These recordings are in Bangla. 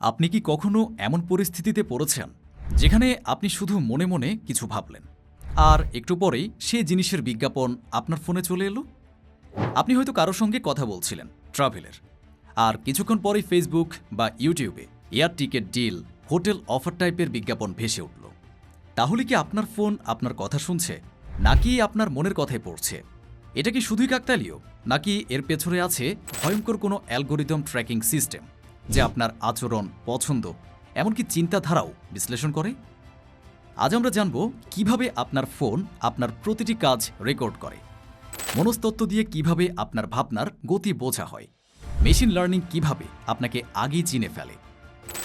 আপনি কি কখনো এমন পরিস্থিতিতে পড়েছেন যেখানে আপনি শুধু মনে মনে কিছু ভাবলেন? আর একটু পরেই সে জিনিসের বিজ্ঞাপন আপনার ফোনে চলে এলো? আপনি হয়তো কারও সঙ্গে কথা বলছিলেন, ট্রাভেলের। আর কিছুক্ষণ পরেই ফেসবুক বা ইউটিউবে air ticket deal, hotel offer টাইপের বিজ্ঞাপন ভেসে উঠল। তাহলে কি আপনার ফোন আপনার কথা শুনছে, নাকি আপনার মনের কথায় পড়ছে? এটা কি শুধুই কাকতালীয়, নাকি এর পেছনে আছে ভয়ঙ্কর কোনো অ্যালগোরিদম ট্র্যাকিং সিস্টেম? যে আপনার আচরণ পছন্দ, এমনকি চিন্তাধারাও বিশ্লেষণ করে। আজ আমরা জানব কীভাবে আপনার ফোন আপনার প্রতিটি কাজ রেকর্ড করে। মনস্তত্ত্ব দিয়ে কীভাবে আপনার ভাবনার গতি বোঝা হয়। মেশিন লার্নিং কীভাবে আপনাকে আগেই চিনে ফেলে।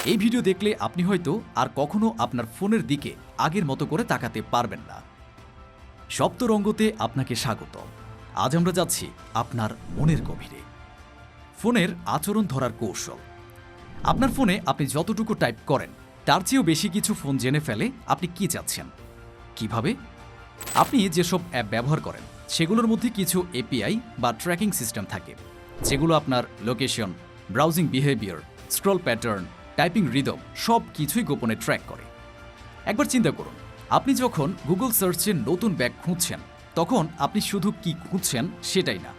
এই ভিডিও দেখলে আপনি হয়তো আর কখনো আপনার ফোনের দিকে আগের মতো করে তাকাতে পারবেন না। সপ্তরঙ্গতে আপনাকে স্বাগত। আজ আমরা যাচ্ছি আপনার মনের গভীরে। ফোনের আচরণ ধরার কৌশল। আপনার ফোনে আপনি যতটুকু টাইপ করেন, তার চেয়েও বেশি কিছু ফোন জেনে ফেলে আপনি কি চাচ্ছেন? কীভাবে? আপনি যেসব অ্যাপ ব্যবহার করেন, সেগুলোর মধ্যে কিছু এপিআই বা ট্র্যাকিং সিস্টেম থাকে, যেগুলো আপনার location, browsing behaviour, scroll pattern, typing rhythm, সব কিছুই গোপনে ট্র্যাক করে। একবার চিন্তা করুন, আপনি যখন গুগল সার্চে নতুন ব্যাগ খুঁজছেন, তখন আপনি শুধু কি খুঁজছেন সেটাই না,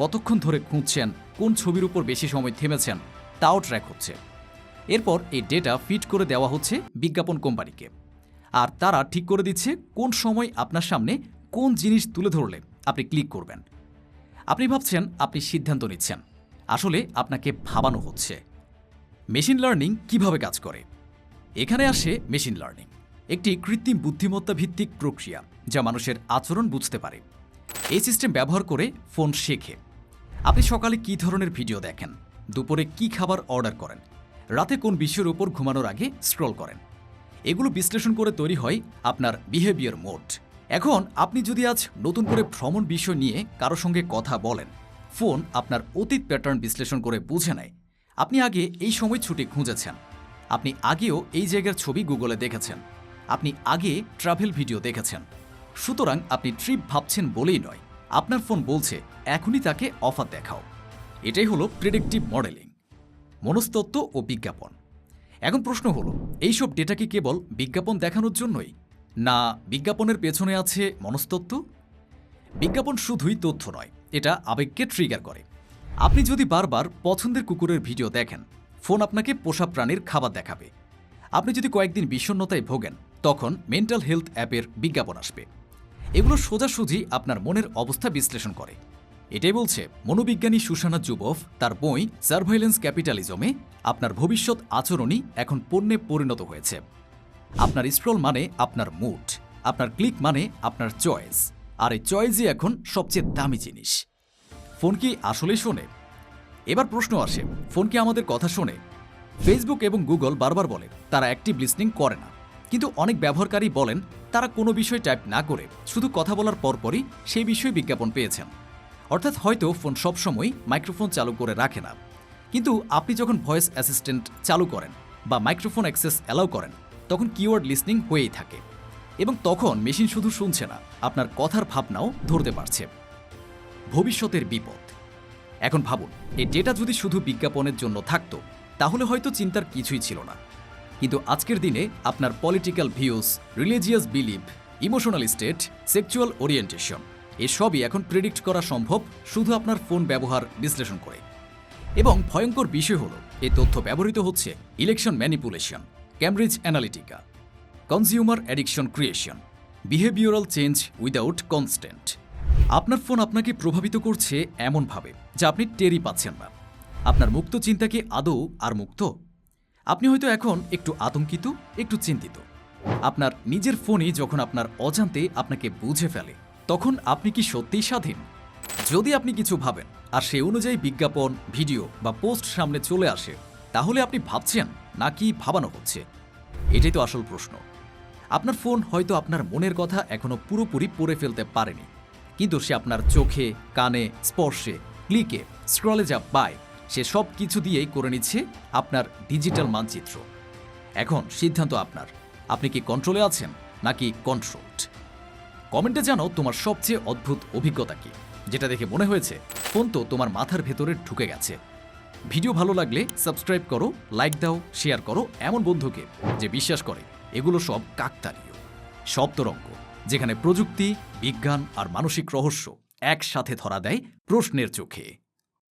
কতক্ষণ ধরে খুঁজছেন, কোন ছবির উপর বেশি সময় থেমেছেন, তাও ট্র্যাক হচ্ছে। এরপর এই ডেটা ফিট করে দেওয়া হচ্ছে বিজ্ঞাপন কোম্পানিকে। আর তারা ঠিক করে দিচ্ছে কোন সময় আপনার সামনে কোন জিনিস তুলে ধরলে আপনি ক্লিক করবেন। আপনি ভাবছেন আপনি সিদ্ধান্ত নিচ্ছেন। আসলে আপনাকে ভাবানো হচ্ছে। মেশিন লার্নিং কীভাবে কাজ করে? এখানে আসে মেশিন লার্নিং একটি কৃত্রিম বুদ্ধিমত্তা ভিত্তিক প্রক্রিয়া যা মানুষের আচরণ বুঝতে পারে। এই সিস্টেম ব্যবহার করে ফোন শেখে। আপনি সকালে কী ধরনের ভিডিও দেখেন? দুপুরে কি খাবার অর্ডার করেন? রাতে কোন বিষয়ের উপর ঘুমানোর আগে স্ক্রল করেন। এগুলো বিশ্লেষণ করে তৈরি হয় আপনার বিহেভিয়ার মোড এখন আপনি যদি আজ নতুন করে ভ্রমণ বিষয় নিয়ে কারও সঙ্গে কথা বলেন, ফোন আপনার অতীত প্যাটার্ন বিশ্লেষণ করে বুঝে নেয়। আপনি আগে এই সময় ছুটি খুঁজেছেন। আপনি আগেও এই জায়গার ছবি গুগলে দেখেছেন। আপনি আগে ট্রাভেল ভিডিও দেখেছেন। সুতরাং আপনি ট্রিপ ভাবছেন বলেই নয়। আপনার ফোন বলছে, এখনই তাকে অফার দেখাও। এটাই হলো প্রেডিক্টিভ মডেলিং মনস্তত্ত্ব ও বিজ্ঞাপন। এখন প্রশ্ন হলো, এইসব ডেটা কি কেবল বিজ্ঞাপন দেখানোর জন্যই? না, বিজ্ঞাপনের পেছনে আছে মনস্তত্ত্ব? বিজ্ঞাপন শুধুই তথ্য নয়, এটা আবেগকে ট্রিগার করে। আপনি যদি বারবার পছন্দের কুকুরের ভিডিও দেখেন ফোন আপনাকে পোষা প্রাণীর খাবার দেখাবে। আপনি যদি কয়েকদিন বিষণ্ণতায় ভোগেন, তখন মেন্টাল হেলথ অ্যাপের বিজ্ঞাপন আসবে। এগুলো সোজাসুজি আপনার মনের অবস্থা বিশ্লেষণ করে। এটাই বলছে মনোবিজ্ঞানী সুশানা জুবফ তার বই সার্ভাইলেন্স ক্যাপিটালিজমে আপনার ভবিষ্যৎ আচরণই এখন পণ্যে পরিণত হয়েছে। আপনার স্ক্রল মানে আপনার মুড, আপনার ক্লিক মানে আপনার চয়েস, আর এই চয়েসই এখন সবচেয়ে দামি জিনিস। ফোন কি আসলেই শোনে? এবার প্রশ্ন আসে, ফোন কি আমাদের কথা শোনে? ফেসবুক এবং গুগল বারবার বলে, তারা অ্যাক্টিভ লিসনিং করে না। কিন্তু অনেক ব্যবহারকারী বলেন, তারা কোনো বিষয় টাইপ না করে, শুধু কথা বলার পরপরই সেই বিষয়ে বিজ্ঞাপন পেয়েছেন। অর্থাৎ হয়তো ফোন সবসময় মাইক্রোফোন চালু করে রাখে না। কিন্তু আপনি যখন ভয়েস অ্যাসিস্ট্যান্ট চালু করেন বা মাইক্রোফোন অ্যাক্সেস অ্যালাউ করেন, তখন কিওয়ার্ড লিসনিং হয়েই থাকে এবং তখন মেশিন শুধু শুনছে না, আপনার কথার ভাবনাও ধরতে পারছে। ভবিষ্যতের বিপদ। এখন ভাবুন, এই ডেটা যদি শুধু বিজ্ঞাপনের জন্য থাকতো, তাহলে হয়তো চিন্তার কিছুই ছিল না। কিন্তু আজকের দিনে আপনার political views religious belief emotional state sexual orientation এসবই এখন প্রেডিক্ট করা সম্ভব শুধু আপনার ফোন ব্যবহার বিশ্লেষণ করে। এবং ভয়ঙ্কর বিষয় হল, এ তথ্য ব্যবহৃত হচ্ছে election manipulation Cambridge Analytica consumer addiction creation behavioural change without constant আপনার ফোন আপনাকে প্রভাবিত করছে এমনভাবে যা আপনি টেরই পাচ্ছেন না। আপনার মুক্ত চিন্তা কি আদৌ আর মুক্ত? আপনি হয়তো এখন একটু আতঙ্কিত, একটু চিন্তিত। আপনার নিজের ফোনই যখন আপনার অজান্তে আপনাকে বুঝে ফেলে তখন আপনি কি সত্যিই স্বাধীন? যদি আপনি কিছু ভাবেন আর সে অনুযায়ী বিজ্ঞাপন, ভিডিও বা পোস্ট সামনে চলে আসে, তাহলে আপনি ভাবছেন নাকি ভাবানো হচ্ছে? এটাই তো আসল প্রশ্ন। আপনার ফোন হয়তো আপনার মনের কথা এখনও পুরোপুরি পড়ে ফেলতে পারেনি। কিন্তু সে আপনার চোখে, কানে, স্পর্শে, ক্লিকে, স্ক্রলে যা পায়, সে সব কিছু দিয়েই করে নিচ্ছে আপনার ডিজিটাল মানচিত্র। এখন সিদ্ধান্ত আপনার। আপনি কি কন্ট্রোলে আছেন নাকি কন্ট্রোলড কমেন্টে জানো তোমার সবচেয়ে অদ্ভুত অভিজ্ঞতা কি, যেটা দেখে মনে হয়েছে ফোন তো তোমার মাথার ভেতরে ঢুকে গেছে। ভিডিও ভালো লাগলে সাবস্ক্রাইব করো, লাইক দাও, শেয়ার করো এমন বন্ধুকে যে বিশ্বাস করে এগুলো সব কাকতালীয়। সব তরঙ্গ যেখানে প্রযুক্তি, বিজ্ঞান আর মানসিক রহস্য একসাথে ধরা দেয় প্রশ্নের চোখে।